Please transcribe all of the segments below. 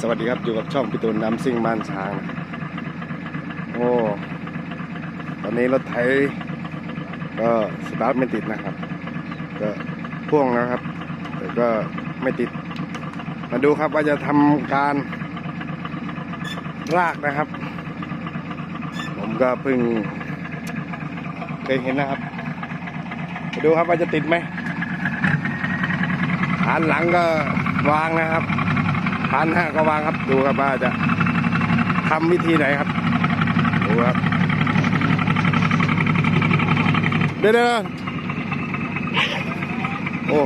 สวัสดีครับอยู่กับช่องพิตูนน้ำซิ่งบ้านช้างโอ้ตอนนี้รถไถก็สตาร์ทไม่ติดนะครับ ก็พ่วงนะครับ แต่ก็ไม่ติด มาดูครับว่าจะทำการรากนะครับ ผมก็เพิ่งเคยเห็นนะครับมาดูครับว่าจะติดไหมฐานหลังก็วางนะครับ พันห้าก็วางครับดูครับว่าจะทำวิธีไหนครับดูครับเดี๋ยวเดโอ้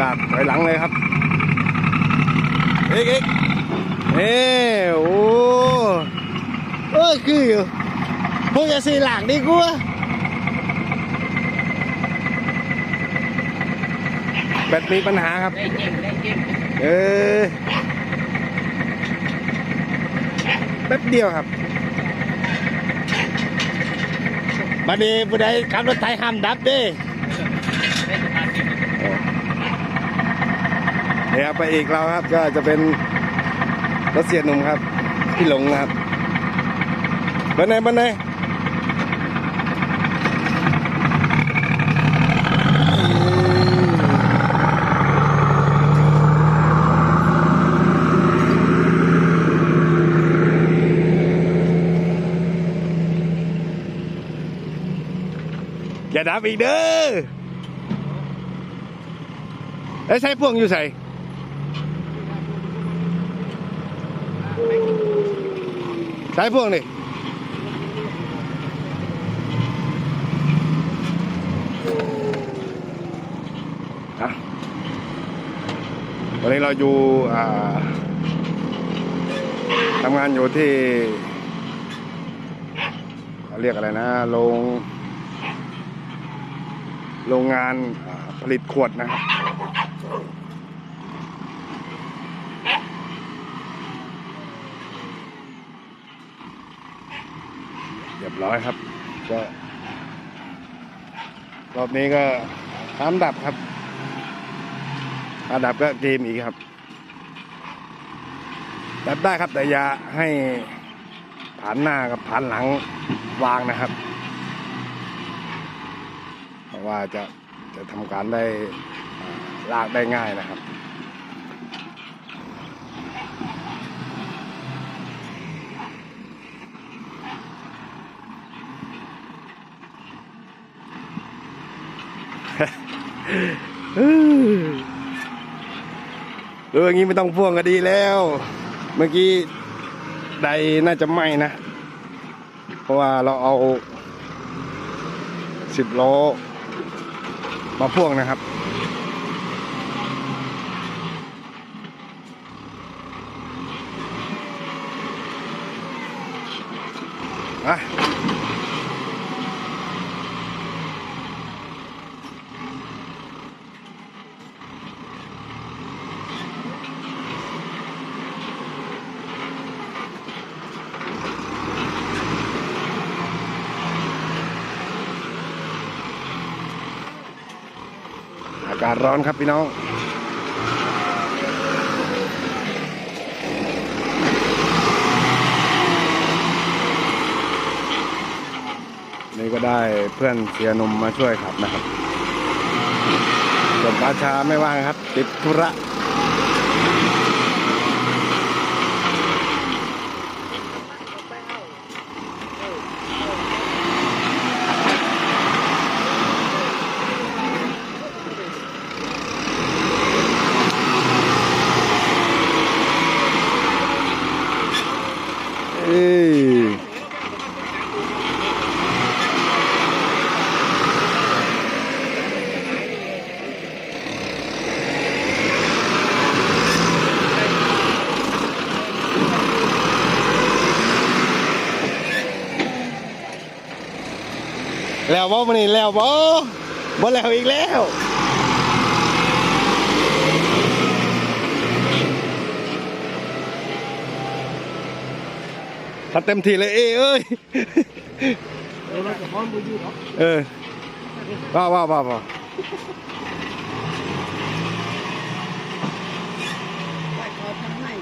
ลากถอยหลังเลยครับเอ๊กเอ๊กเอ้โอ้เออคืออยู่พวกจะสีหลังดีกว่าแบตมีปัญหาครับได้จริงได้จริง เออแป๊บเดียวครับบัดนี้ผู้ใดขับรถไถห้ามดับเด้ได้สมาธิเนี่ยครับไปอีกเราครับก็จะเป็นรถเสียหนุ่มครับ พี่หลงนะครับบันไหนบันไหน อย่าดับอีกเด้อไอ้ใส่พวงอยู่ใส่ใช้พวกนี่อะวันนี้เราอยู่ทำงานอยู่ที่เขาเรียกอะไรนะโรง โรงงานผลิตขวดนะครับเรียบร้อยครับ ก็รอบนี้ก็ตามดับครับถ้าดับก็เกมอีกครับ ดับได้ครับแต่อย่าให้ผ่านหน้ากับผ่านหลังวางนะครับ ว่าจะจะทำการได้ลากได้ง่ายนะครับเอออย่างนี้ไม่ต้องพ่วงก็ดีแล้ว เมื่อกี้ใดน่าจะไหม้นะ เพราะว่าเราเอาสิบล้อ มาพ่วงนะครับากาศร้อนครับพี่น้องนี่ก็ได้เพื่อนเสียนมมาช่วยขับนะครับส่วนป้าชาไม่ว่างครับ ติดธุระ เอ้ยแล้วบ่มันนี่แล้วบ่บ่แล้วอีกแล้ว ถ้าเต็มที่เลยเอ้ยเอ้ยเราจะมองมืออยู่เนาะเออว้าวว้าวว้าวว้าวไปขอทำให้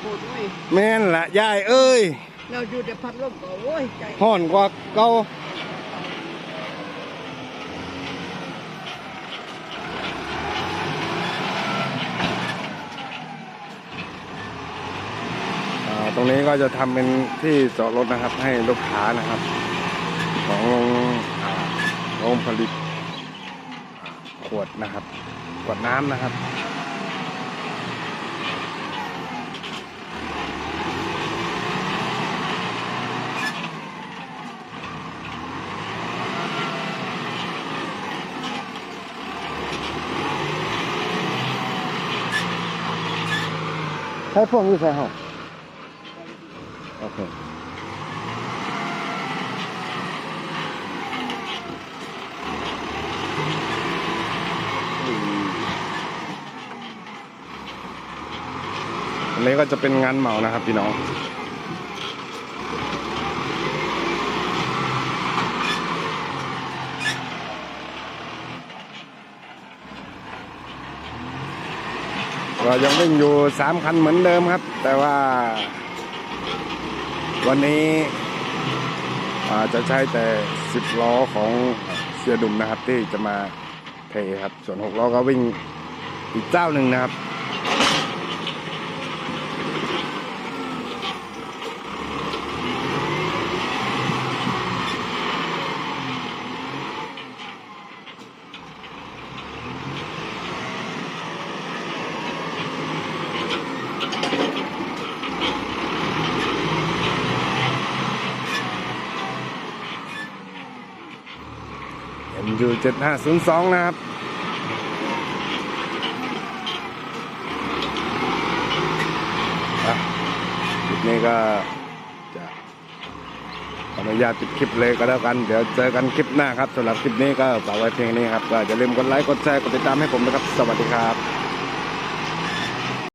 โอ้ยแม่นละยายเอ้ย เราอยู่แต่พัดลมก็โอ้ยใจห่อนกว่าเก่า รงนี้ก็จะทำเป็นที่จอดรถนะครับ ให้ลูกค้านะครับ ของโรงอ่าโรงผลิตขวดนะครับ ขวดน้ำนะครับใช้พวกนี้ใช่ห้อง โอเคอันนี้ก็จะเป็นงานเหมานะครับพี่น้องเรายังวิ่งอยู่สามคันเหมือนเดิมครับ แต่ว่า วันนี้อาจะใช้แต่สิบล้อของเสียดุมนะครับ ที่จะมาเทครับ ส่วนหกล้อก็วิ่งอีกเจ้าหนึ่งนะครับ อยู่7502นะครับคลิปนี้ก็จะขออนุญาตปิดคลิปเลยก็แล้วกัน เดี๋ยวเจอกันคลิปหน้าครับสำหรับคลิปนี้ก็ฝากไว้เพียงนี้ครับก็อย่าลืมกดไลค์กดแชร์กดติดตามให้ผมนะครับ สวัสดีครับ